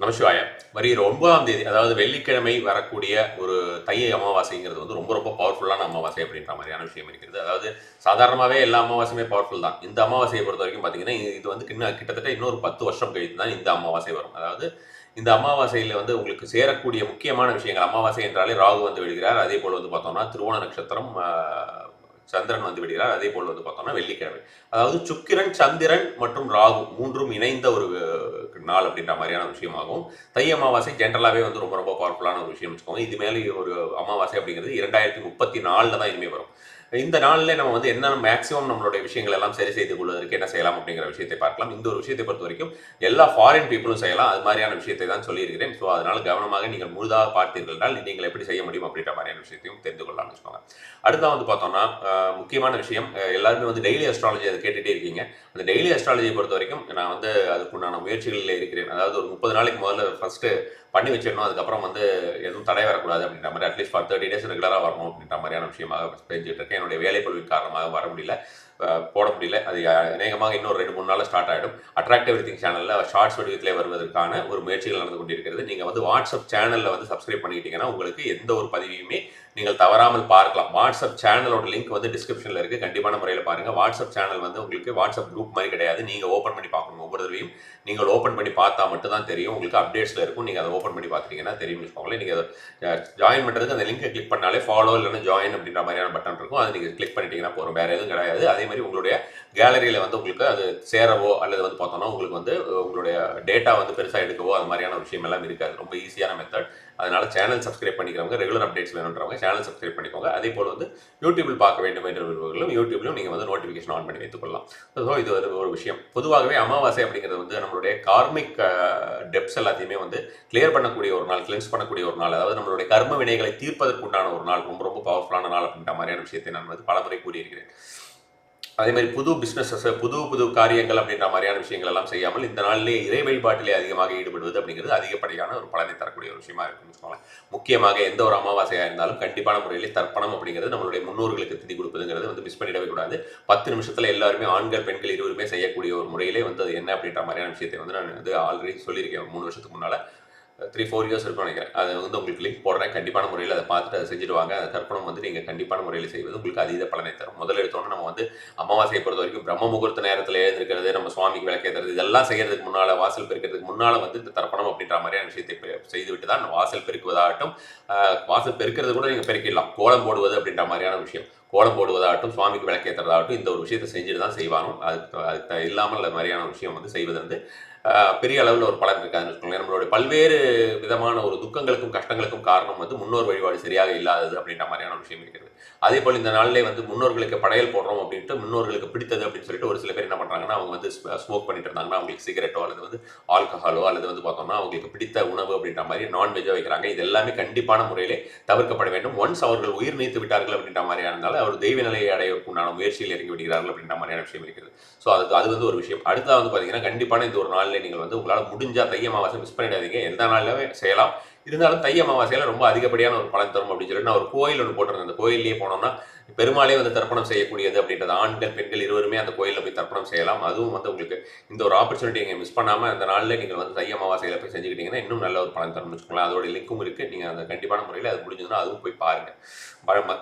நமசிவாய. வருகிற ஒன்பதாம் தேதி அதாவது வெள்ளிக்கிழமை வரக்கூடிய ஒரு தை அமாவாசைங்கிறது வந்து ரொம்ப ரொம்ப பவர்ஃபுல்லான அமாவாசை அப்படின்ற மாதிரியான விஷயம் இருக்கிறது. அதாவது சாதாரணமாகவே எல்லா அமாவாசையுமே பவர்ஃபுல் தான். இந்த அமாவாசையை பொறுத்த வரைக்கும் பார்த்தீங்கன்னா இது வந்து கிண்ண- கிட்டத்தட்ட இன்னொரு பத்து வருஷம் கழித்து தான் இந்த அமாவாசை வரும். அதாவது இந்த அமாவாசையில் வந்து உங்களுக்கு சேரக்கூடிய முக்கியமான விஷயங்கள் அமாவாசை என்றாலே ராகு வந்து விடுகிறார் அதே போல் வந்து பார்த்தோம்னா திருவோண நட்சத்திரம் சந்திரன் வந்து விடுகிறார் அதே போல் வந்து பார்த்தோம்னா வெள்ளிக்கிழமை. அதாவது சுக்கிரன் சந்திரன் மற்றும் ராகு மூன்றும் இணைந்த ஒரு நாள் அப்படின்ற மாதிரியான விஷயமாகும். தை அமாவாசை ஜென்ரலாகவே வந்து ரொம்ப ரொம்ப பவர்ஃபுல்லான ஒரு விஷயம் வச்சுக்கோங்க. இது மேலே ஒரு அமாவாசை அப்படிங்கிறது இரண்டாயிரத்தி முப்பத்தி நாலில் தான் இனிமேல் வரும். இந்த நாளில் நம்ம வந்து என்ன மேக்ஸிமம் நம்மளுடைய விஷயங்கள் எல்லாம் சரி செய்து கொள்வதற்கு என்ன செய்யலாம் அப்படிங்கிற விஷயத்தை பார்க்கலாம். இந்த ஒரு விஷயத்தை பொறுத்த வரைக்கும் எல்லா ஃபாரின் பீப்புளும் செய்யலாம். அது மாதிரியான விஷயத்தை தான் சொல்லியிருக்கிறேன். ஸோ அதனால கவனமாக நீங்கள் முழுதாக பார்த்தீர்கள் என்றால் நீங்கள் எப்படி செய்ய முடியும் அப்படின்ற மாதிரியான விஷயத்தையும் தெரிந்து கொள்ளலாம்னு வச்சுக்கோங்க. அடுத்தா வந்து பார்த்தோம்னா முக்கியமான விஷயம் எல்லாருமே வந்து டெய்லி அஸ்ட்ராலஜி அதை கேட்டுகிட்டே இருக்கீங்க. அந்த டெய்லி அஸ்ட்ராலஜியை பொறுத்த வரைக்கும் நான் வந்து அதுக்குண்டான முயற்சிகளில் இருக்கிறேன். அதாவது ஒரு முப்பது நாளைக்கு முதல்ல ஃபஸ்ட்டு பண்ணி வச்சிடணும். அதுக்கப்புறம் வந்து எதுவும் தடை வரக்கூடாது அப்படின்ற மாதிரி அட்லீஸ்ட் ஃபார் தேர்ட்டி டேஸ் ரெகுலராக வரணும் அப்படின்ற மாதிரியான விஷயமாக பேஞ்சிட்டு இருக்கேன். என்னுடைய வேலைப்பொழுவின் காரணமாக வர முடியல. போட முடியல. அது அநேகமாக இன்னொரு ரெண்டு மூணு நாள் ஸ்டார்ட் ஆகிடும் அட்ராக்டிவ் எவ்ரிதிங் சேனலில் ஷார்ட்ஸ் வடிவத்திலே வருவதற்கான ஒரு முயற்சிகள் நடந்து கொண்டிருக்கிறது. நீங்கள் வந்து வாட்ஸ்அப் சேனலில் வந்து சப்ஸ்கிரைப் பண்ணிக்கிட்டீங்கன்னா உங்களுக்கு எந்த ஒரு பதிவையுமே நீங்கள் தவறாமல் பார்க்கலாம். வாட்ஸ்அப் சேனலோட லிங்க் வந்து டிஸ்கிரிப்ஷனில் இருக்குது கண்டிப்பான முறையில் பாருங்கள் வாட்ஸ்அப் சேனல் வந்து உங்களுக்கு வாட்ஸ்அப் குரூப் மாதிரி கிடையாது. நீங்கள் ஓப்பன் பண்ணி பார்க்கணும். ஒவ்வொரு தடவையும் நீங்கள் ஓப்பன் பண்ணி பார்த்தா மட்டும் தான் தெரியும். உங்களுக்கு அப்டேட்ஸில் இருக்கும். நீங்கள் அதை ஓப்பன் பண்ணி பார்த்துட்டீங்கன்னா தெரியும் வச்சுக்கோங்களேன். நீங்கள் அதை ஜாயின் பண்ணுறதுக்கு அந்த லிங்கை கிளிக் பண்ணாலே ஃபாலோ இல்லைன்னா ஜாயின் அப்படின்ற மாதிரியான பட்டன் இருக்கும். அதை நீங்கள் கிளிக் பண்ணிட்டீங்கன்னா போகிறோம் வேறு எதுவும் கிடையாது. அதே மாதிரி உங்களுடைய கேலரியில் வந்து உங்களுக்கு அது சேரவோ அல்லது வந்து பார்த்தோன்னா உங்களுக்கு வந்து உங்களுடைய டேட்டா வந்து பெருசாக எடுக்கவோ அது மாதிரியான விஷயம் எல்லாம் இருக்காது. ரொம்ப ஈஸியான மெத்தட் அதனால சேனல் சப்ஸ்கிரைப் பண்ணிக்கிறவங்க ரெகுலர் அப்டேட்ஸ் வேணுன்றவங்க சேனல் சப்ஸ்கிரைப் பண்ணிக்கோங்க. அதே போல் வந்து யூடியூபில் பார்க்க வேண்டும் என்ற விரும்புகளும் யூடியூப்லையும் நீங்கள் வந்து நோட்டிஃபிகேஷன் ஆன் பண்ணி வைத்துக்கொள்ளலாம் ஸோ இது ஒரு ஒரு விஷயம். பொதுவாகவே அமாவாசை அப்படிங்கிறது வந்து நம்மளுடைய கார்மிக் டெப்ஸ் எல்லாத்தையுமே வந்து கிளியர் பண்ணக்கூடிய ஒரு நாள் கிளென்ஸ் பண்ணக்கூடிய ஒரு நாள் அதாவது நம்மளுடைய கர்ம வினைகளை தீர்ப்பதற்குண்டான ஒரு நாள் ரொம்ப ரொம்ப பவர்ஃபுல்லான நாள் அப்படின்ற மாதிரியான விஷயத்தை நான் வந்து பலமுறை கூறியிருக்கிறேன். அதே மாதிரி புது பிஸ்னஸஸ் புது புது காரியங்கள் அப்படின்ற மாதிரியான விஷயங்கள் எல்லாம் செய்யாமல் இந்த நாளிலே இறை வழிபாட்டிலே அதிகமாக ஈடுபடுவது அப்படிங்கிறது அதிகப்படியான ஒரு பலனை தரக்கூடிய ஒரு விஷயமா இருக்குன்னு வச்சுக்கோங்களேன். முக்கியமாக எந்த ஒரு அமாவாசையாக இருந்தாலும் கண்டிப்பான முறையில் தர்ப்பணம் அப்படிங்கிறது நம்மளுடைய முன்னோர்களுக்கு திதி கொடுப்பதுங்கிறது வந்து மிஸ் பண்ணிடவே கூடாது. பத்து நிமிஷத்தில் எல்லாருமே ஆண்கள் பெண்கள் இருவருமே செய்யக்கூடிய ஒரு முறையிலே வந்து அது என்ன அப்படின்ற மாதிரியான விஷயத்தை வந்து நான் வந்து ஆல்ரெடி சொல்லியிருக்கேன். மூணு வருஷத்துக்கு முன்னால் த்ரீ ஃபோர் இயர்ஸ் இருக்கும் நினைக்கிறேன். அதை வந்து உங்களுக்கு லிங்க் போடுறேன். கண்டிப்பான முறையில் அதை பார்த்துட்டு அதை செஞ்சுட்டு வாங்க. அந்த தர்ப்பணம் வந்து நீங்கள் கண்டிப்பான முறையில் செய்வது உங்களுக்கு அதீத பலனை தரும். முதல்ல எடுத்தோன்னே நம்ம வந்து அமாவாசையை பொறுத்த வரைக்கும் பிரம்ம முகூர்த்த நேரத்தில் எழுந்திருக்கிறது நம்ம சுவாமிக்கு விளக்கேற்றுறது இதெல்லாம் செய்கிறதுக்கு முன்னால் வாசல் பெருக்கிறதுக்கு முன்னால் வந்து இந்த தர்ப்பணம் அப்படின்ற மாதிரியான விஷயத்தை செய்துவிட்டு தான் வாசல் பெருக்குவதாகட்டும் வாசல் பெருக்கிறது கூட நீங்கள் பெருக்கிடலாம். கோலம் போடுவது அப்படின்ற மாதிரியான விஷயம். கோலம் போடுவதாகட்டும் சுவாமிக்கு விளக்கேற்றுறதாகட்டும் இந்த ஒரு விஷயத்தை செஞ்சுட்டு தான் செய்வாங்க. அதுக்கு அதுக்கு இல்லாமல் அது மாதிரியான விஷயம் வந்து செய்வது வந்து பெரிய அளவில் ஒரு பலன் இருக்காதுன்னு வச்சுக்கோங்களேன். நம்மளுடைய பல்வேறு விதமான ஒரு துக்கங்களுக்கும் கஷ்டங்களுக்கும் காரணம் வந்து முன்னோர் வழிபாடு சரியாக இல்லாதது அப்படின்ற மாதிரியான ஒரு விஷயம் இருக்கிறது. அதே போல் இந்த நாளிலே வந்து முன்னோர்களுக்கு படையல் போடுறோம் அப்படின்ட்டு முன்னோர்களுக்கு பிடித்தது அப்படின்னு சொல்லிட்டு ஒரு சில பேர் என்ன பண்ணுறாங்கன்னா அவங்க வந்து ஸ்மோக் பண்ணிட்டு இருந்தாங்கன்னா அவங்களுக்கு சிகரெட்டோ அல்லது வந்து ஆல்கஹாலோ அல்லது வந்து பார்த்தோம்னா அவங்களுக்கு பிடித்த உணவு அப்படின்ற மாதிரி நான்வெஜ்ஜோ வைக்கிறாங்க. இது எல்லாமே கண்டிப்பான முறையிலே தவிர்க்கப்பட வேண்டும். ஒன்ஸ் அவர்கள் உயிர் நீத்து விட்டார்கள் அப்படின்ற மாதிரியா இருந்தாலும் அவர் தெய்வ நிலையை அடையக்குண்டான முயற்சியில் இறங்கி விடுகிறார்கள் அப்படின்ற மாதிரியான விஷயம் இருக்கிறது. ஸோ அது அது வந்து ஒரு விஷயம். அடுத்தது வந்து பார்த்தீங்கன்னா கண்டிப்பான இந்த ஒரு நாள் நாளில் நீங்கள் வந்து உங்களால் முடிஞ்சால் தை அமாவாசை மிஸ் பண்ணிடாதீங்க. எந்த நாளிலுமே செய்யலாம். இருந்தாலும் தை அமாவாசையில் ரொம்ப அதிகப்படியான ஒரு பலன் தரும் அப்படின்னு சொல்லி நான் ஒரு கோயில் ஒன்று போட்டிருந்தேன். அந்த கோயிலே போனோம்னா பெருமாளே வந்து தர்ப்பணம் செய்யக்கூடியது அப்படின்றது ஆண்கள் பெண்கள் இருவருமே அந்த கோயிலில் போய் தர்ப்பணம் செய்யலாம். அதுவும் வந்து உங்களுக்கு இந்த ஒரு ஆப்பர்ச்சுனிட்டி நீங்கள் மிஸ் பண்ணாமல் அந்த நாளில் நீங்கள் வந்து தை அமாவாசையில் போய் செஞ்சுக்கிட்டீங்கன்னா இன்னும் நல்ல ஒரு பலன் தரும்னு வச்சுக்கோங்களேன். அதோட லிங்க்கும் இருக்குது நீங்கள் அந்த கண்டிப்பான முறையில் அது முடிஞ்சதுன்னா அதுவும் போய் பாருங்கள்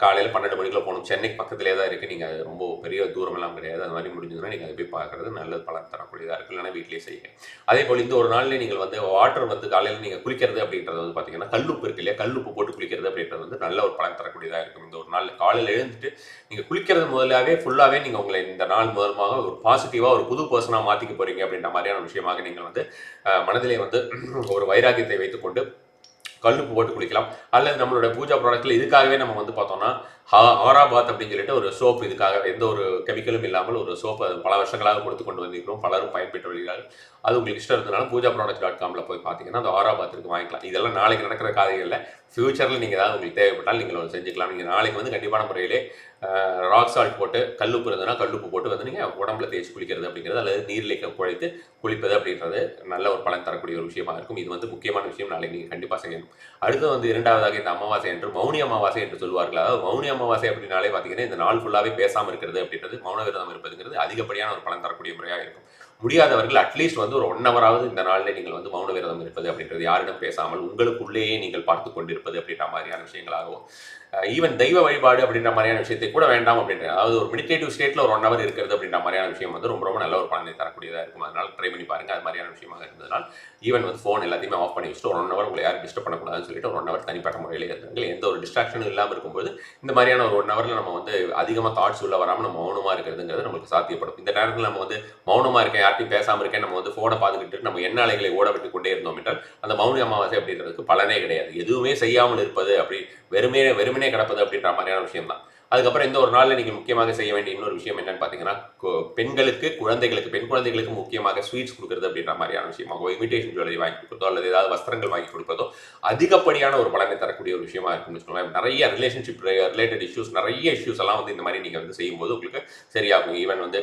காலையில் பன்னெண்டு மணிக்குள்ள போகணும். சென்னைக்கு பக்கத்துலேயே தான் இருக்குது நீங்கள் ரொம்ப பெரிய தூரமெல்லாம் கிடையாது. அது மாதிரி முடிஞ்சதுன்னா நீங்கள் அதை போய் பார்க்குறது நல்ல பலன் தரக்கூடியதாக இருக்குது இல்லைன்னா வீட்டிலேயே செய்யுங்க. அதே போல் இந்த ஒரு நாளில் நீங்கள் வந்து வாட்டர் வந்து காலையில் நீங்கள் குளிக்கிறது அப்படின்றது வந்து பார்த்தீங்கன்னா கல்லுப்பு இருக்கு இல்லையா? கல்லுப்பு போட்டு குளிக்கிறது அப்படின்றது வந்து நல்ல ஒரு பலன் தரக்கூடியதாக இருக்கும். இந்த ஒரு நாள் காலையில் எழுந்துட்டு நீங்கள் குளிக்கிறது முதலாகவே ஃபுல்லாகவே நீங்கள் உங்களை இந்த நாள் முதலமாக ஒரு பாசிட்டிவாக ஒரு புது பர்சனாக மாற்றிக்க போகிறீங்க அப்படின்ற மாதிரியான விஷயமாக நீங்கள் வந்து மனதிலே வந்து ஒரு வைராக்கியத்தை வைத்துக்கொண்டு கல்லுப்பு போட்டு குளிக்கலாம் அல்லது நம்மளோட பூஜா ப்ராடக்ட்டில் இதுக்காகவே நம்ம வந்து பார்த்தோம்னா ஹா- ஆராபாத் அப்படின்னு சொல்லிட்டு ஒரு சோப் இதுக்காக எந்த ஒரு கெமிக்கலும் இல்லாமல் ஒரு சோப் பல வருஷங்களாக கொடுத்து கொண்டு வந்திருக்கிறோம். பலரும் பயன்பெற்று வருகிறார்கள். அது உங்களுக்கு இஷ்டம் இருந்தனால பூஜா ப்ராடக்ட் டாட் காமில் போய் பார்த்தீங்கன்னா அந்த ஆராபாத் இருக்கு வாங்கிக்கலாம். இதெல்லாம் நாளைக்கு நடக்கிற காரியங்களில் ஃபியூச்சரில் நீங்கள் ஏதாவது உங்களுக்கு தேவைப்பட்டால் நீங்கள் அதை செஞ்சுக்கலாம். நீங்கள் நாளைக்கு வந்து கண்டிப்பான முறையிலே ராக் சால்ட் போட்டு கல்லுப்பு இருந்ததுன்னா கல்லுப்பு போட்டு வந்து நீங்கள் உடம்புல தேய்ச்சி குளிக்கிறது அப்படிங்கிறது அல்லது நீரில் குழைத்து குளிப்பது அப்படின்றது நல்ல ஒரு பலன் தரக்கூடிய ஒரு விஷயமா இருக்கும். இது வந்து முக்கியமான விஷயம். நாளைக்கு நீங்கள் கண்டிப்பாக செய்யணும். அடுத்து வந்து இரண்டாவதாக இந்த அமாவாசை என்று மௌனி அமாவாசை என்று சொல்வார்கள் அதாவது மௌனி அமாவாசை அப்படின்னாலே பார்த்தீங்கன்னா இந்த நாள் ஃபுல்லாகவே பேசாமல் இருக்கிறது அப்படின்றது மௌன விரதம் இருப்பதுங்கிறது அதிகப்படியான ஒரு பலன் தரக்கூடிய முறையாக இருக்கும். முடியாதவர்கள் அட்லீஸ்ட் வந்து ஒரு ஒன் ஹவராவது இந்த நாளில் நீங்கள் வந்து மௌன விரதம் இருப்பது அப்படின்றது யாரிடம் பேசாமல் உங்களுக்குள்ளேயே நீங்கள் பார்த்து கொண்டிருப்பது அப்படின்ற மாதிரியான விஷயங்களாகவும் ஈவன் தெய்வ வழிபாடு அப்படின்ற மாதிரியான விஷயத்தை கூட வேண்டாம் அப்படின்ற அதாவது ஒரு மெடிடேட்டிவ் ஸ்டேட்டில் ஒரு ஒன் ஹவர் இருக்கிறது அப்படின்ற மாதிரியான விஷயம் வந்து ரொம்ப ரொம்ப நல்ல ஒரு பலனை தரக்கூடியதாக இருக்கும். அதனால் ட்ரை பண்ணி பாருங்கள் அது மாதிரியான விஷயமாக இருந்ததுனால் ஈவன் வந்து ஃபோன் எல்லாத்தையுமே ஆஃப் பண்ணி வச்சுட்டு ஒரு ஒன் ஹவர் உங்களை யாரும் டிஸ்டர்ப் பண்ணக்கூடாதுன்னு சொல்லிட்டு ஒரு ஒன் ஹவர் தனிப்பட்ட முறையில் இருந்துங்கள் எந்த ஒரு டிஸ்ட்ராக்ஷனும் இல்லாமல் இருக்கும்போது இந்த மாதிரியான ஒரு ஒன் ஹவரில் நம்ம வந்து அதிகமாக தாட்ஸ் உள்ள வராமல் நம்ம மௌனமாக இருக்கிறதுங்கிறது நம்மளுக்கு சாத்தியப்படும். இந்த நேரத்தில் நம்ம வந்து மௌனமாக இருக்கேன் யார்ட்டையும் பேசாமல் இருக்கேன் நம்ம வந்து ஃபோனை பார்த்துக்கிட்டு நம்ம என்ன அலைகளை ஓட விட்டு கொண்டே இருந்தோம் என்றால் அந்த மௌன அமாவாசை அப்படின்றதுக்கு பலனே கிடையாது. எதுவுமே செய்யாமல் இருப்பது அப்படி வெறுமே வெறுமனே கிடப்பது அப்படின்ற மாதிரியான விஷயம் தான் அதுக்கப்புறம் இந்த ஒரு நாளில் நீங்கள் முக்கியமாக செய்ய வேண்டிய இன்னொரு விஷயம் என்னன்னு பார்த்தீங்கன்னா பெண்களுக்கு குழந்தைகளுக்கு பெண் குழந்தைகளுக்கு முக்கியமாக ஸ்வீட்ஸ் கொடுக்குறது அப்படின்ற மாதிரியான விஷயமாக இமிட்டேஷன் ஜுவல்லரி வாங்கி கொடுப்பதோ அல்லது ஏதாவது வஸ்திரங்கள் வாங்கி கொடுப்பதோ அதிகப்படியான ஒரு பலனை தரக்கூடிய ஒரு விஷயமா இருக்கும்னு வச்சுக்கோங்களேன். நிறைய ரிலேஷன்ஷிப் ரிலேட்டட் இஷ்யூஸ் நிறைய இஷ்யூஸ் எல்லாம் வந்து இந்த மாதிரி நீங்கள் வந்து செய்யும்போது உங்களுக்கு சரியாகும். ஈவன் வந்து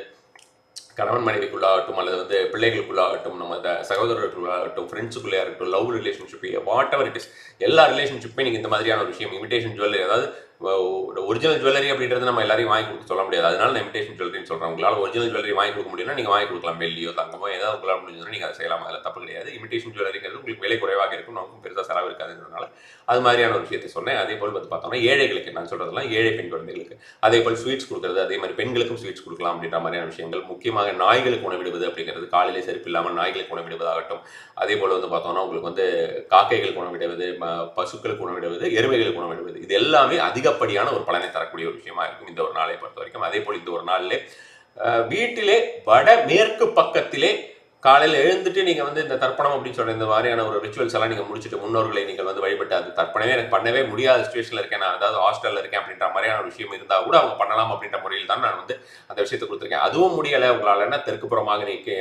கணவன் மனைவிக்குள்ளாகட்டும் அல்லது வந்து பிள்ளைகளுக்குள்ளாகட்டும் நம்ம த- சகோதரர்களுக்குள்ளாகட்டும் ஃப்ரெண்ட்ஸுக்குள்ளே இருக்கட்டும் love relationship whatever it is எல்லா ரிலேஷன்ஷிப்புமே நீங்கள் இந்த மாதிரியான ஒரு விஷயம் இமிடேஷன் ஜுவல்லரி அதாவது ஒரிஜினல் ஜுவல்லரி அப்படின்றது நம்ம எல்லாரையும் வாங்கி கொடுத்து சொல்ல முடியாது. அதனால நான் இமிடேஷன் ஜுவல்லரின்னு சொல்கிறேன் உங்களால் ஒரிஜினல் ஜுவல்லரி வாங்கி கொடுக்க முடியும்னா நீங்கள் வாங்கி கொடுக்கலாம். வெள்ளியோ தங்கமோ ஏதாவது உங்களால் முடிஞ்சதுன்னா நீங்கள் அதை செய்யலாம். அதில் தப்பு கிடையாது. இமிடேஷன் ஜுவல்லரிங்கிறது உங்களுக்கு விலை குறைவாக இருக்கும். நமக்கும் பெருசாக செலவு இருக்காதுன்றதுனால அது மாதிரியான ஒரு விஷயத்தை சொன்னேன். அதே போல் வந்து பார்த்தோம்னா ஏழைகளுக்கு நான் சொல்கிறதெல்லாம் ஏழை பெண் குழந்தைகளுக்கு. அதே போல் ஸ்வீட்ஸ் கொடுக்குறது அதே மாதிரி பெண்களுக்கும் ஸ்வீட்ஸ் கொடுக்கலாம் அப்படின்ற மாதிரியான விஷயங்கள். முக்கியமாக நாய்களுக்கு உணவிடுவது அப்படிங்கிறது காலையிலே செருப்பு இல்லாமல் நாய்களுக்கு உணவிடுவதாகட்டும். அதே போல் வந்து பார்த்தோம்னா உங்களுக்கு வந்து காக்கைகளுக்கு உணவிடுவது பசுக்களுக்கு உணவிடுவது எருமைகளுக்கு உணவிடுவது. இது எல்லாமே அதிகப்படியான ஒரு பலனை தரக்கூடிய ஒரு விஷயமா இருக்கும் இந்த ஒரு நாளை பொறுத்த வரைக்கும். அதே போல் இந்த ஒரு நாளிலே வீட்டிலே வட மேற்கு பக்கத்திலே காலையில் எழுந்துட்டு நீங்கள் வந்து இந்த தர்ப்பணம் அப்படின்னு சொல்கிற இந்த மாதிரியான ஒரு ரிச்சுவல்ஸ் எல்லாம் நீங்கள் முடிச்சுட்டு முன்னோர்களை நீங்கள் வந்து வழிபட்டு அது தர்ப்பணமே எனக்கு பண்ணவே முடியாத சுச்சுவேஷனில் இருக்கேன். நான் அதாவது ஹாஸ்டலில் இருக்கேன் அப்படின்ற மாதிரியான ஒரு விஷயம் இருந்தால் கூட அவங்க பண்ணலாம் அப்படின்ற முறையில் தான் நான் வந்து அந்த விஷயத்தை கொடுத்துருக்கேன். அதுவும் முடியலை. உங்களால் என்ன தெற்குப்புறமாக நீக்கி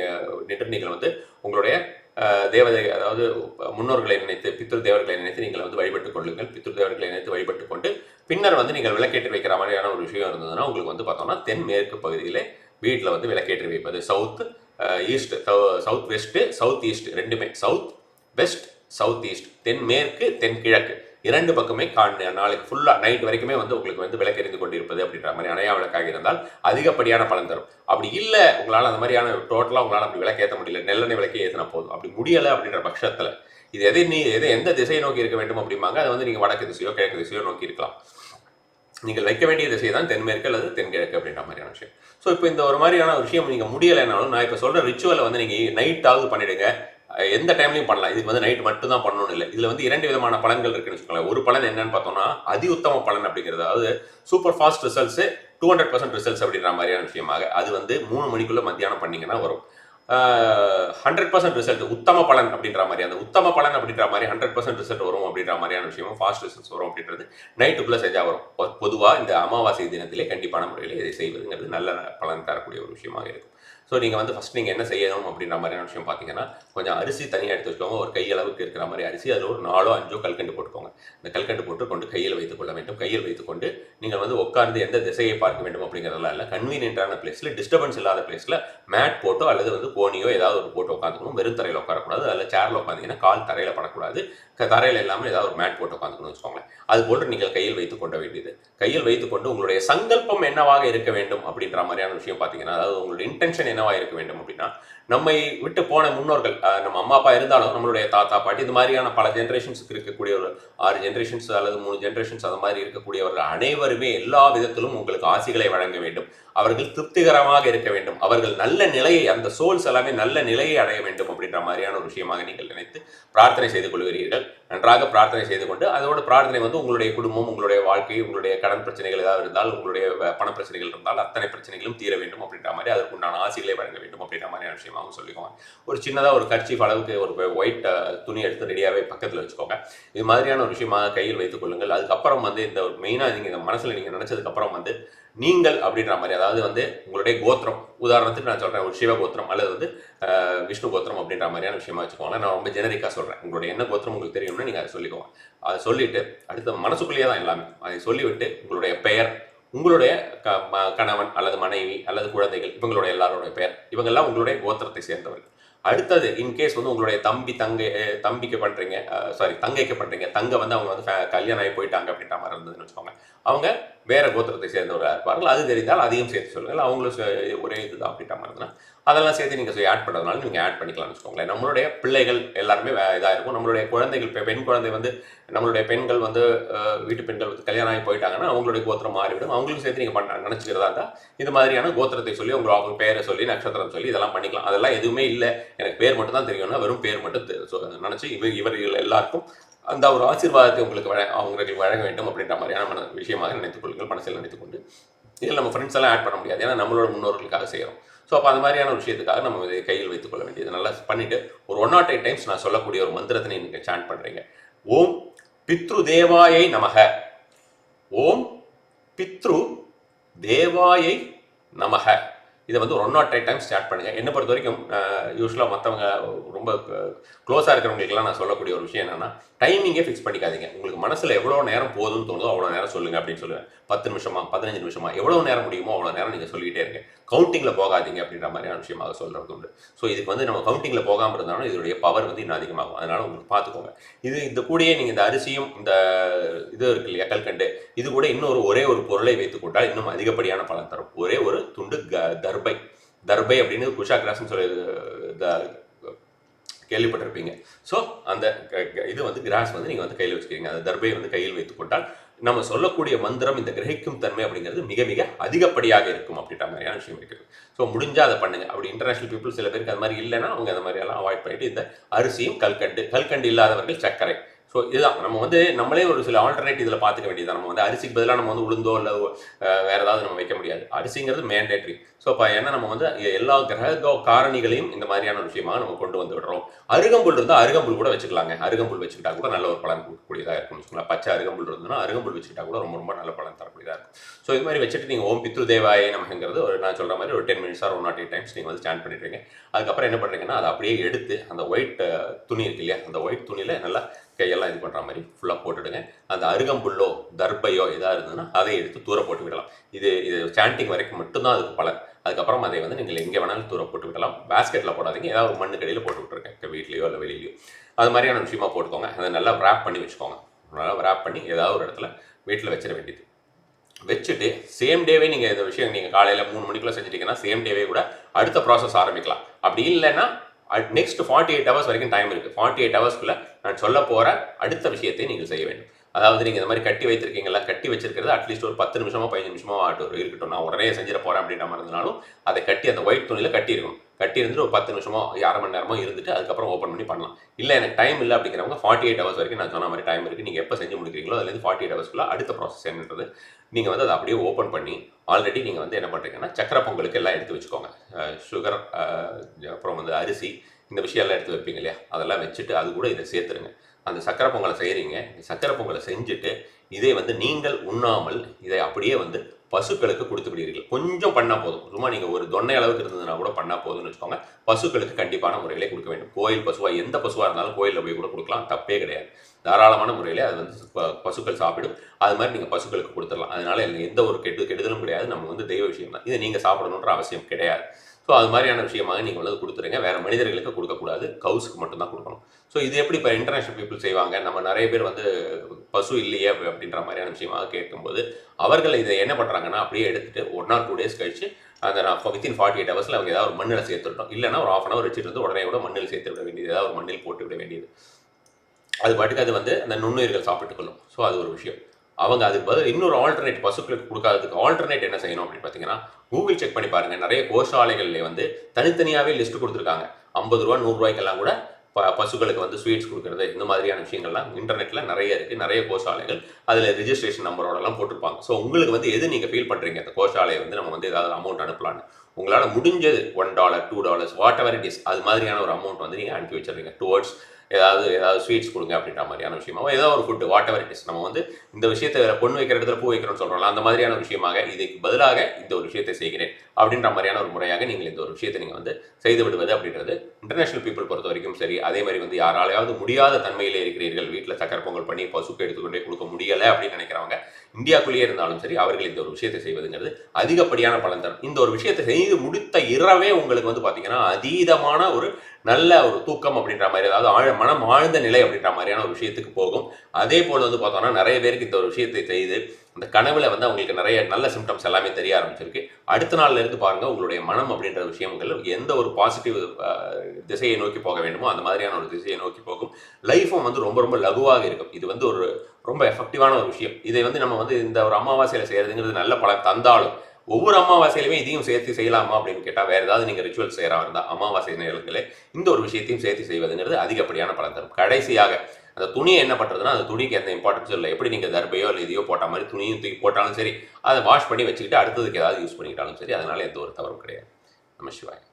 நின்று நீங்கள் வந்து உங்களுடைய தேவதை அதாவது முன்னோர்களை நினைத்து பித்ரு தேவர்களை நினைத்து நீங்கள் வந்து வழிபட்டுக் கொள்ளுங்கள். பித்ரு தேவர்களை நினைத்து வழிபட்டுக் கொண்டு பின்னர் வந்து நீங்கள் விளக்கேற்றி வைக்கிற மாதிரியான ஒரு விஷயம் இருந்ததுன்னா உங்களுக்கு வந்து பார்த்தோம்னா தென்மேற்கு பகுதியிலே வீட்டில் வந்து விளக்கேற்றி வைப்பது. South east south west south east ரெண்டுமே. South west south east. தென்மேற்கு தென்கிழக்கு. இரண்டு பக்கமே நாளைக்கு ஃபுல்லாக நைட் வரைக்குமே வந்து உங்களுக்கு வந்து விளக்கெறிந்து கொண்டிருப்பது அப்படின்ற மாதிரி அணையா விளக்காக இருந்தால் அதிகப்படியான பலன் தரும். அப்படி இல்லை உங்களால் அந்த மாதிரியான டோட்டலாக உங்களால் அப்படி விளக்கேற்ற முடியல. நெல்லெண்ணெய் விளக்கே ஏற்றினா போதும். அப்படி முடியலை அப்படின்ற பட்சத்தில் இது எதை நீ எதை எந்த திசையை நோக்கி இருக்க வேண்டும் அப்படிம்பாங்க அதை வந்து நீங்கள் வடக்கு திசையோ கிழக்கு திசையோ நோக்கி இருக்கலாம். நீங்கள் வைக்க வேண்டிய திசை தான் தென்மேற்கு அல்லது தென்கிழக்கு அப்படின்ற மாதிரியான விஷயம். ஸோ இப்போ இந்த ஒரு மாதிரியான விஷயம் நீங்கள் முடியலைனாலும் நான் இப்போ சொல்கிற ரிச்சுவலை வந்து நீங்கள் நைட்டாவது பண்ணிவிடுங்க எந்த டைம்லையும் பண்ணலாம். இதுக்கு வந்து நைட் மட்டும் தான் பண்ணணும் இல்லை. இதில் வந்து இரண்டு விதமான பலன்கள் இருக்குன்னு வச்சுக்கோங்களேன். ஒரு பலன் என்னன்னு பார்த்தோம்னா அதி உத்தம பலன் அப்படிங்கிறது. அதாவது super fast results two hundred percent results அப்படின்ற மாதிரியான விஷயமாக. அது வந்து மூணு மணிக்குள்ளே மத்தியானம் பண்ணிங்கன்னா வரும். ஹண்ட்ரட் பர்சன்ட் ரிசல்ட் உத்தம பலன் அப்படின்ற மாதிரி. அந்த உத்தம பலன் அப்படின்ற மாதிரி ஹண்ட்ரட் பர்சன்ட் ரிசல்ட் வரும் அப்படின்ற மாதிரியான விஷயமும் ஃபாஸ்ட் ரிசல்ட்ஸ் வரும் அப்படின்றது நைட்டுக்குள்ளே செஞ்சால் வரும். பொதுவாக இந்த அமாவாசை தினத்திலே கண்டிப்பான முறையில் இதை செய்வதுங்கிறது நல்ல பலன் தரக்கூடிய ஒரு விஷயமாக இருக்கும். ஸோ நீங்கள் வந்து ஃபஸ்ட் நீங்கள் என்ன செய்யணும் அப்படின்ற மாதிரியான விஷயம் பார்த்தீங்கன்னா கொஞ்சம் அரிசி தனியாக எடுத்து வச்சுக்கோங்க. ஒரு கையளவுக்கு இருக்கிற மாதிரி அரிசி அதில் ஒரு நாலோ அஞ்சோ கல்கண்டு போட்டுக்கோங்க. இந்த கல்கண்டு போட்டு கொண்டு கையில் வைத்துக் கொள்ள வேண்டும். கையில் வைத்துக்கொண்டு நீங்கள் வந்து உட்கார்ந்து எந்த திசையை பார்க்க வேண்டும் அப்படிங்கிறதெல்லாம் இல்லை. கன்வீனியன்ட்டான பிளேஸில் டிஸ்டர்பன்ஸ் இல்லாத பிளேஸில் மேட் போட்டோ அல்லது வந்து கோணியோ ஏதாவது ஒரு போட்டு உட்காந்துக்கணும். வெறும் தரையில் உட்காரக்கூடாது. அதில் சேரில் உட்காந்தீங்கன்னா கால் தரையில் படக்கூடாது. தரையில் இல்லாமல் ஏதாவது ஒரு மேட் போட்டு உட்காந்துக்கணும்னு வச்சுக்கோங்களேன். அது போன்று நீங்கள் கையில் வைத்துக் கொள்ள வேண்டியது. கையில் வைத்துக்கொண்டு உங்களுடைய சங்கல்பம் என்னவாக இருக்க வேண்டும் அப்படின்ற மாதிரியான விஷயம் பார்த்தீங்கன்னா அதாவது உங்களுடைய இன்டென்ஷன் என்னவாக இருக்க வேண்டும் அப்படின்னா நம்மை விட்டு போன முன்னோர்கள் நம்ம அம்மா அப்பா இருந்தாலும் நம்மளுடைய தாத்தா பாட்டி இது மாதிரியான பல ஜென்ரேஷன்ஸுக்கு இருக்கக்கூடிய ஒரு ஆறு ஜென்ரேஷன்ஸ் அல்லது மூணு ஜென்ரேஷன்ஸ் அந்த மாதிரி இருக்கக்கூடியவர்கள் அனைவருமே எல்லா விதத்திலும் உங்களுக்கு ஆசிகளை வழங்க வேண்டும். அவர்கள் திருப்திகரமாக இருக்க வேண்டும். அவர்கள் நல்ல நிலையை அந்த சோல்ஸ் எல்லாமே நல்ல நிலையை அடைய வேண்டும் அப்படின்ற மாதிரியான ஒரு விஷயமாக நீங்கள் நினைத்து பிரார்த்தனை செய்து கொள்கிறீர்கள். நன்றாக பிரார்த்தனை செய்து கொண்டு அதோட பிரார்த்தனை வந்து உங்களுடைய குடும்பம் உங்களுடைய வாழ்க்கை உங்களுடைய கடன் பிரச்சனைகள் ஏதாவது இருந்தால் உங்களுடைய வ- பண பிரச்சனைகள் இருந்தால் அத்தனை பிரச்சனைகளும் தீர வேண்டும் அப்படின்ற மாதிரி அதற்குண்டான ஆசைகளை வழங்க வேண்டும் அப்படின்ற மாதிரியான விஷயமாகவும் சொல்லிக்கோங்க ஒரு சின்னதாக ஒரு கர்ச்சீஃப் அளவுக்கு ஒரு ஒயிட் துணி எடுத்து ரெடியாகவே பக்கத்தில் வச்சுக்கோங்க. இது மாதிரியான ஒரு விஷயமாக கையில் வைத்துக் கொள்ளுங்கள். அதுக்கப்புறம் வந்து இந்த மெயினாக நீங்கள் இந்த மனசில் நீங்கள் நினச்சதுக்கப்புறம் வந்து நீங்கள் அப்படின்ற மாதிரி அதாவது வந்து உங்களுடைய கோத்திரம். உதாரணத்துக்கு நான் சொல்கிறேன் ஒரு சிவ கோத்திரம் அல்லது வந்து விஷ்ணு கோத்திரம் அப்படின்ற மாதிரியான விஷயமா வச்சுக்கோங்களேன். நான் ரொம்ப ஜெனரிக்காக சொல்கிறேன் உங்களுடைய என்ன கோத்திரம் உங்களுக்கு தெரியும்னா நீங்கள் அதை சொல்லிக்கோங்க. அதை சொல்லிவிட்டு அடுத்த மனசுக்குள்ளேயே தான் எல்லாமே. அதை சொல்லிவிட்டு உங்களுடைய பெயர் உங்களுடைய க ம- கணவன் அல்லது மனைவி அல்லது குழந்தைகள் இவங்களுடைய எல்லாருடைய பெயர் இவங்கெல்லாம் உங்களுடைய கோத்திரத்தை சேர்ந்தவர்கள். அடுத்தது இன்கேஸ் வந்து உங்களுடைய தம்பி தங்கை தம்பிக்கு பண்ணுறீங்க சாரி தங்கைக்கு பண்ணுறீங்க தங்கை வந்து அவங்க வந்து கல்யாணம் ஆகி போயிட்டாங்க அப்படின்ற மாதிரி இருந்ததுன்னு வச்சுக்கோங்க. அவங்க வேறு கோத்திரத்தை சேர்ந்தவராக இருப்பார்கள். அது தெரிந்தால் அதையும் சேர்த்து சொல்லுங்கள். அவங்களும் ஒரே இதுதான் அப்படின்ற மாதிரி இருந்தால் அதெல்லாம் சேர்த்து நீங்கள் ஆட் பண்ணுறதுனால நீங்கள் ஆட் பண்ணிக்கலாம்னு வச்சுக்கோங்களேன். நம்மளுடைய பிள்ளைகள் எல்லாருமே இதாக இருக்கும். நம்மளுடைய குழந்தைகள் பெண் குழந்தை வந்து நம்மளுடைய பெண்கள் வந்து வீட்டு பெண்கள் வந்து கல்யாணம் ஆகி போயிட்டாங்கன்னா அவங்களுடைய கோத்திரம் மாறிவிடும். அவங்களும் சேர்த்து நீங்கள் பண்ண நினச்சிக்கிறதா இருந்தால் இது மாதிரியான கோத்திரத்தை சொல்லி உங்களை அவங்க பேரை சொல்லி நட்சத்திரம் சொல்லி இதெல்லாம் பண்ணிக்கலாம். அதெல்லாம் எதுவுமே இல்லை. எனக்கு பேர் மட்டும் தான் தெரியும்னா வெறும் பேர் மட்டும் நினச்சி சொ- இவர் இவர்கள் எல்லாருக்கும் அந்த ஒரு ஆசீர்வாதத்தை உங்களுக்கு வழ அவங்களுக்கு வழங்க வேண்டும் அப்படின்ற மாதிரியான மன விஷயமாக நினைத்துக் கொள்ளுங்கள் மனசில் நினைத்துக் கொண்டு. இதில் நம்ம ஃப்ரெண்ட்ஸ் எல்லாம் ஆட் பண்ண முடியாது. ஏன்னா நம்மளோட முன்னோர்களுக்காக செய்கிறோம் ஸோ அப்போ அந்த மாதிரியான ஒரு விஷயத்துக்காக நம்ம இதை கையில் வைத்துக் கொள்ள வேண்டியது. நல்லா பண்ணிவிட்டு ஒரு ஒன் நாட் எயிட் டைம்ஸ் நான் சொல்லக்கூடிய ஒரு மந்திரத்தினை நீங்கள் சாண்ட் பண்ணுறீங்க ஓம் பித்ரு தேவாயை நமக. ஓம் பித்ரு தேவாயை நமக. இதை வந்து one nought eight time start பண்ணுங்க. என்னை பொறுத்த வரைக்கும் யூஸ்வலாக மற்றவங்க ரொம்ப க்ளோஸாக இருக்கிறவங்களுக்குலாம் நான் சொல்லக்கூடிய ஒரு விஷயம் என்னென்னா டைமிங்கே ஃபிக்ஸ் பண்ணிக்காதீங்க. உங்களுக்கு மனசில் எவ்வளோ நேரம் போதும்னு தோணுதோ அவ்வளோ நேரம் சொல்லுங்க அப்படின்னு சொல்லுவேன். பத்து நிமிஷமா பதினஞ்சு நிமிஷமா எவ்வளோ நேரம் முடியுமோ அவ்வளோ நேரம் நீங்கள் சொல்லிக்கிட்டே இருங்க. கவுண்டிங்கில் போகாதீங்க அப்படின்ற மாதிரியான விஷயமாக சொல்கிறது உண்டு. ஸோ இதுக்கு வந்து நம்ம கவுண்டிங்கில் போகாமல் இருந்தாலும் இதோடைய பவர் வந்து இன்னும் அதிகமாகும். அதனால் உங்களுக்கு பார்த்துக்கோங்க. இது இந்த கூடயே நீங்கள் இந்த அரிசியும் இந்த இது இருக்கு இல்லையா கல்கண்டு இது கூட இன்னொரு ஒரே ஒரு பொருளை வைத்துக் கொண்டால் இன்னும் அதிகப்படியான பலன் தரும். ஒரே ஒரு துண்டு க தர்பை. தர்பை அப்படின்னு குஷா கிராஸ்னு சொல்லி கேள்விப்பட்டிருப்பீங்க. ஸோ அந்த க- க- இது வந்து கிராஸ் வந்து நீங்கள் வந்து கையில் வச்சுக்கிறீங்க. அந்த தர்பை வந்து கையில் வைத்துக்கொண்டால் நம்ம சொல்லக்கூடிய மந்திரம் இந்த கிரகிக்கும் தன்மை அப்படிங்கிறது மிக மிக அதிகப்படியாக இருக்கும் அப்படின்ற மாதிரியான விஷயம் இருக்குது. ஸோ முடிஞ்சால் அதை பண்ணுங்க. அப்படி இன்டர்நேஷனல் பீப்புள் சில பேருக்கு அது மாதிரி இல்லைன்னா அவங்க அந்த மாதிரியெல்லாம் அவாய்ட் பண்ணிட்டு இந்த அரிசியும் கல்கண்டு கல்கண்டு இல்லாதவர்கள் சர்க்கரை. ஸோ இதுதான். நம்ம வந்து நம்மளே ஒரு சில ஆல்டர்னேட் இதில் பார்த்துக்க வேண்டியது நம்ம வந்து அரிசிக்கு பதிலாக நம்ம வந்து உளுந்தோ இல்லை வேறு ஏதாவது நம்ம வைக்க முடியாது. அரிசிங்கிறது மேண்டேட்ரி ஸோ இப்போ ஏன்னா நம்ம வந்து எல்லா கிரக காரணிகளையும் இந்த மாதிரியான விஷயமாக நம்ம கொண்டு வந்து விடுறோம். அருகம்புல் இருந்தால் அருகம்புல் கூட வச்சுக்கலாங்க. அருகம்புல் வச்சுக்கிட்டா கூட நல்ல ஒரு பலன் கொடுக்கக்கூடியதாக இருக்கும்னு வச்சுக்கலாம் பச்சை அருகம்புல் இருந்ததுன்னா அருகம்புல் வச்சுக்கிட்டா கூட ரொம்ப ரொம்ப நல்ல பலன் தரக்கூடியதாக இருக்கும். ஸோ இது மாதிரி வச்சுட்டு நீங்கள் ஓம் பித்ரு தேவாய நமங்கிறது ஒரு நான் சொல்கிற மாதிரி ஒரு ten minutes or one nought eight times நீங்கள் வந்து ஸ்டாண்ட் பண்ணிடுறீங்க அதுக்கப்புறம் என்ன பண்ணுறீங்கன்னா அதை அப்படியே எடுத்து அந்த ஒயிட் துணி இருக்கு இல்லையா? அந்த ஒயிட் துணியில் நல்லா கையெல்லாம் இது பண்ணுற மாதிரி ஃபுல்லாக போட்டுடுங்க. அந்த அருகம்புல்லோ தர்பையோ எதாக இருந்ததுன்னா அதை எடுத்து தூர போட்டு விடலாம். இது இது சாண்டிங் வரைக்கும் மட்டும்தான் அதுக்கு பலன். அதுக்கப்புறம் அதை வந்து நீங்கள் எங்கே வேணாலும் தூர போட்டு விடலாம். பேஸ்கெட்டில் போடாதீங்க. ஏதாவது ஒரு மண்ணு கடையில் போட்டு விட்டுருக்கேன் வீட்லேயோ இல்லை வெளியிலையோ. அது மாதிரியான விஷயமா போட்டுக்கோங்க. அதை நல்லா ரேப் பண்ணி வச்சுக்கோங்க. நல்லா ரேப் பண்ணி ஏதாவது ஒரு இடத்துல வீட்டில் வச்சிட வேண்டியது. வச்சுட்டு சேம் டேவே நீங்கள் இந்த விஷயம் நீங்கள் காலையில் மூணு மணிக்குள்ளே செஞ்சிட்டீங்கன்னா சேம் டேவே கூட அடுத்த ப்ராசஸ் ஆரம்பிக்கலாம். அப்படி இல்லைன்னா நெக்ஸ்ட் ஃபார்ட்டி எயிட் ஹவர்ஸ் வரைக்கும் டைம் இருக்குது ஃபார்ட்டி எயிட் ஹவர்ஸ்க்குள்ளே நான் சொல்ல போகிற அடுத்த விஷயத்தை நீங்கள் செய்ய வேண்டும். அதாவது நீங்கள் இந்த மாதிரி கட்டி வைத்திருக்கீங்களா கட்டி வச்சிருக்கிறது அட்லீஸ்ட் ஒரு பத்து நிமிஷமோ பதினஞ்சு நிமிஷமோ ஆகட்டும். இருக்கட்டும். நான் உடனே செஞ்சிட போகிறேன் அப்படின்ற மாதிரி இருந்தாலும் அதை கட்டி அந்த ஒயிட் துணியில் கட்டியிருக்கணும். கட்டி இருந்துட்டு ஒரு பத்து நிமிஷமோ அரை மணி நேரமோ இருந்துட்டு அதுக்கப்புறம் ஓப்பன் பண்ணி பண்ணலாம். இல்லை எனக்கு டைம் இல்லை அப்படிங்கிறவங்க ஃபார்ட்டி எயிட் ஹவர்ஸ் வரைக்கும் நான் சொன்ன மாதிரி டைம் இருக்குது நீங்கள் எப்போ செஞ்சு முடிக்கிறீங்களோ அதுலேருந்து ஃபார்ட்டி எயிட் ஹவர்ஸ்க்குள்ள அடுத்த ப்ராசஸ் என்னன்றது நீங்கள் வந்து அதை அப்படியே ஓப்பன் பண்ணி ஆல்ரெடி நீங்கள் வந்து என்ன பண்ணுறீங்கன்னா சக்கரை பொங்கலுக்கு எல்லாம் எடுத்து வச்சுக்கோங்க. சுகர் அப்புறம் வந்து அரிசி இந்த விஷயம்லாம் எடுத்து வைப்பீங்க இல்லையா? அதெல்லாம் வச்சுட்டு அது கூட இதை சேர்த்துருங்க. அந்த சக்கரை பொங்கலை செய்கிறீங்க சக்கரை பொங்கலை செஞ்சுட்டு இதை வந்து நீங்கள் உண்ணாமல் இதை அப்படியே வந்து பசுக்களுக்கு கொடுத்து விடுவீர்கள் கொஞ்சம் பண்ணால் போதும். சும்மா நீங்கள் ஒரு தொன்னை அளவுக்கு இருந்ததுன்னா கூட பண்ணால் போதும்னு வச்சுக்கோங்க. பசுக்களுக்கு கண்டிப்பான முறையிலே கொடுக்க வேண்டும். கோயில் பசுவாக எந்த பசுவாக இருந்தாலும் கோயிலில் போய் கூட கொடுக்கலாம். தப்பே கிடையாது. தாராளமான முறையிலே அது வந்து பசுக்கள் சாப்பிடும். அது மாதிரி நீங்கள் பசுக்களுக்கு கொடுத்துடலாம். அதனால எந்த ஒரு கெடு கெடுதலும் கிடையாது. நம்ம வந்து தெய்வ விஷயம் தான். இதை நீங்கள் சாப்பிடணுன்ற அவசியம் கிடையாது. ஸோ அது மாதிரியான விஷயமாக நீங்கள் வந்து கொடுத்துருங்க. வேறு மனிதர்களுக்கு கொடுக்கக்கூடாது. கவுஸுக்கு மட்டும்தான் கொடுக்கணும். ஸோ இது எப்படி இப்போ இன்டர்நேஷ்னல் பீப்புள் செய்வாங்க? நம்ம நிறைய பேர் வந்து பசு இல்லையே அப்படின்ற மாதிரியான விஷயமாக கேட்கும்போது அவர்கள் இதை என்ன பண்ணுறாங்கன்னா அப்படியே எடுத்துட்டு ஒன் ஆர் டூ டேஸ் கழிச்சு அந்த நான் வித்தின் ஃபார்ட்டி எயிட் ஹவர்ஸில் அவங்க ஏதாவது ஒரு மண்ணில் சேர்த்துட்டோம் இல்லைனா ஒரு ஆஃப் அன் ஹவர் வச்சுட்டு வந்து உடனே கூட மண்ணில் சேர்த்து விட வேண்டியது ஏதாவது ஒரு மண்ணில் போட்டு விட வேண்டியது. அது பாட்டுக்கு அது வந்து அந்த நுண்ணுயிர்கள் சாப்பிட்டுக்கொள்ளும். ஸோ அது ஒரு விஷயம். அவங்க அதுக்கு பதில் இன்னொரு ஆல்டர்னேட் பசுக்களுக்கு கொடுக்காததுக்கு ஆல்டர்னேட் என்ன செய்யணும் அப்படின்னு பார்த்தீங்கன்னா கூகுள் செக் பண்ணி பாருங்கள் நிறைய கோஷாலைகள்ல வந்து தனித்தனியாகவே லிஸ்ட் கொடுத்துருக்காங்க. ஐம்பது ரூபா நூறுரூவாய்க்கெல்லாம் கூட ப பசுக்களுக்கு வந்து ஸ்வீட்ஸ் கொடுக்குறது இந்த மாதிரியான விஷயங்கள்லாம் இன்டர்நெட்டில் நிறைய இருக்குது நிறைய கோஷாலைகள் அதில் ரிஜிஸ்ட்ரேஷன் நம்பரோடலாம் போட்டிருப்பாங்க. ஸோ உங்களுக்கு வந்து எது நீங்கள் ஃபீல் பண்ணுறீங்க அந்த கோஷாலையை வந்து நம்ம வந்து ஏதாவது அமௌண்ட் அனுப்பலான்னு உங்களால் முடிஞ்சது one dollar two dollars whatever it is அது மாதிரியான ஒரு அமௌண்ட் வந்து நீங்கள் அனுப்பி வச்சிடுறீங்க டுவர்ட்ஸ் ஏதாவது ஏதாவது ஸ்வீட்ஸ் கொடுங்க அப்படின்ற மாதிரியான விஷயமாக ஏதோ ஒரு food whatever it is நம்ம வந்து இந்த விஷயத்தை பொண்ணு வைக்கிற இடத்துல பூ வைக்கிறோம்னு சொல்கிறோம்ல அந்த மாதிரியான விஷயமாக இதுக்கு பதிலாக இந்த ஒரு விஷயத்தை செய்கிறேன் அப்படின்ற மாதிரியான ஒரு முறையாக நீங்கள் இந்த ஒரு விஷயத்தை நீங்கள் வந்து செய்து விடுவது அப்படின்றது இன்டர்நேஷனல் பீப்புள் பொறுத்த வரைக்கும் சரி. அதே மாதிரி வந்து யாராலையாவது முடியாத தன்மையிலே இருக்கிறீர்கள் வீட்டில் சக்கரை பொங்கல் பண்ணி பசுக்கு எடுத்துக்கொண்டே கொடுக்க முடியலை அப்படின்னு நினைக்கிறவங்க இந்தியாக்குள்ளேயே இருந்தாலும் சரி அவர்கள் இந்த ஒரு விஷயத்தை செய்வதுங்கிறது அதிகப்படியான பலன் தரும். இந்த ஒரு விஷயத்தை செய்து முடித்த இரவே உங்களுக்கு வந்து பார்த்தீங்கன்னா அதீதமான ஒரு நல்ல ஒரு தூக்கம் அப்படின்ற மாதிரி அதாவது ஆழ மனம் ஆழ்ந்த நிலை அப்படின்ற மாதிரியான ஒரு விஷயத்துக்கு போகும். அதே போல் வந்து பார்த்தோம்னா நிறைய பேருக்கு இந்த ஒரு விஷயத்தை செய்து அந்த கனவுல வந்து அவங்களுக்கு நிறைய நல்ல சிம்டம்ஸ் எல்லாமே தெரிய ஆரம்பிச்சிருக்கு. அடுத்த நாள்ல இருந்து பாருங்க உங்களுடைய மனம் அப்படின்ற விஷயங்கள் எந்த ஒரு பாசிட்டிவ் திசையை நோக்கி போக வேண்டுமோ அந்த மாதிரியான ஒரு திசையை நோக்கி போகும். லைஃபும் வந்து ரொம்ப ரொம்ப லகுவாக இருக்கும். இது வந்து ஒரு ரொம்ப எஃபெக்டிவான ஒரு விஷயம். இதை வந்து நம்ம வந்து இந்த ஒரு அமாவாசையில் செய்யறதுங்கிறது நல்ல பலன் தந்தாலும் ஒவ்வொரு அமாவாசையிலுமே இதையும் சேர்த்து செய்யலாமா அப்படின்னு கேட்டால் வேறு ஏதாவது நீங்கள் ரிச்சுவல் செய்கிறா இருந்தால் அமாவாசை நேரங்களே இந்த ஒரு விஷயத்தையும் சேர்த்து செய்வதுங்கிறது அதிகப்படியான பலன் தரும். கடைசியாக அந்த துணியை என்ன பண்ணுறதுன்னா அந்த துணிக்கு எந்த இம்பார்ட்டன்ஸும் இல்லை. எப்படி நீங்கள் தர்பையோ இல்லை இதையோ போட்ட மாதிரி துணியும் தூக்கி போட்டாலும் சரி அதை வாஷ் பண்ணி வச்சுக்கிட்டு அடுத்ததுக்கு ஏதாவது யூஸ் பண்ணிக்கிட்டாலும் சரி அதனால் எந்த ஒரு தவறும் கிடையாது. நம்ம சிவாய்.